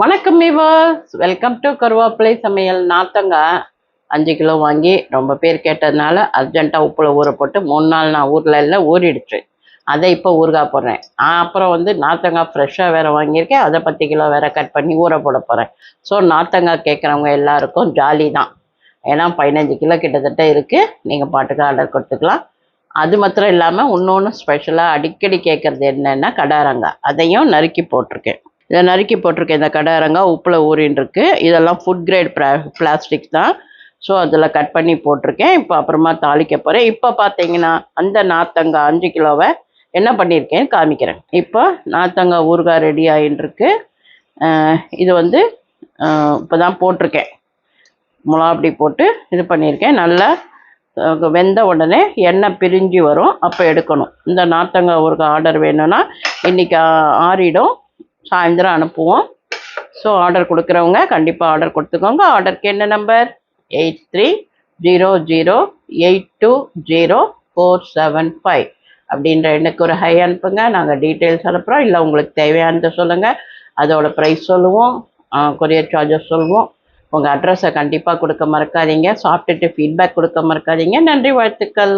வணக்கம் மீவர்ஸ் welcome to கருவேப்பிலை சமையல். நாத்தங்காய் அஞ்சு கிலோ வாங்கி ரொம்ப பேர் கேட்டதுனால அர்ஜென்ட்டாக உப்பில் ஊற போட்டு மூணு நாள் நான் ஊரில் எல்லாம் ஊறிடுச்சு. அதை இப்போ ஊறுகாய் போடுறேன். அப்புறம் வந்து நாத்தங்காய் ஃப்ரெஷ்ஷாக வேறு வாங்கியிருக்கேன். அதை பத்து கிலோ வேறு கட் பண்ணி ஊற போட போகிறேன் ஸோ நாத்தங்காய் கேட்குறவங்க எல்லாருக்கும் ஜாலி தான். ஏன்னா பதினஞ்சு கிலோ கிட்டத்தட்ட இருக்குது நீங்கள் பாட்டுக்கு ஆர்டர் கொடுத்துக்கலாம். அது மாத்திரம் இல்லாமல் இன்னொன்று ஸ்பெஷலாக அடிக்கடி கேட்குறது என்னென்னா கடாரங்காய். அதையும் நறுக்கி போட்டிருக்கேன். இதை நறுக்கி போட்டிருக்கேன் இந்த கடாரங்காய் உப்பில் ஊறின்னு இதெல்லாம் ஃபுட் கிரேட் பிளாஸ்டிக் தான். ஸோ அதில் கட் பண்ணி போட்டிருக்கேன். இப்போ அப்புறமா தாளிக்க போகிறேன் இப்போ பார்த்தீங்கன்னா அந்த நாத்தங்காய் அஞ்சு கிலோவை என்ன பண்ணியிருக்கேன்னு காமிக்கிறேன். இப்போ நாத்தங்காய் ஊறுகாய் ரெடி ஆகின்னு இது வந்து இப்போ தான் போட்டிருக்கேன். முளாப்படி போட்டு இது பண்ணியிருக்கேன். நல்லா வெந்த உடனே எண்ணெய் பிரிஞ்சு வரும். அப்போ எடுக்கணும். இந்த நார்த்தங்காய் ஊறுகாய் ஆர்டர் வேணும்னா இன்றைக்கி ஆறிடும். சாயந்தரம் அனுப்புவோம். ஸோ ஆர்டர் கொடுக்குறவங்க கண்டிப்பாக ஆர்டர் கொடுத்துக்கோங்க. ஆர்டருக்கு என்ன number eight three zero zero eight two zero four seven five. அப்படின்ற எண்ணுக்கு ஒரு ஹை அனுப்புங்க. நாங்கள் டீட்டெயில்ஸ் அனுப்புகிறோம் இல்லை உங்களுக்கு தேவையானதை சொல்லுங்கள் அதோட ப்ரைஸ் சொல்லுவோம். கொரியர் சார்ஜஸ் சொல்லுவோம். உங்கள் அட்ரஸை கண்டிப்பாக கொடுக்க மறக்காதீங்க. சாப்பிட்டுட்டு ஃபீட்பேக் கொடுக்க மறக்காதீங்க. நன்றி வாழ்த்துக்கள்.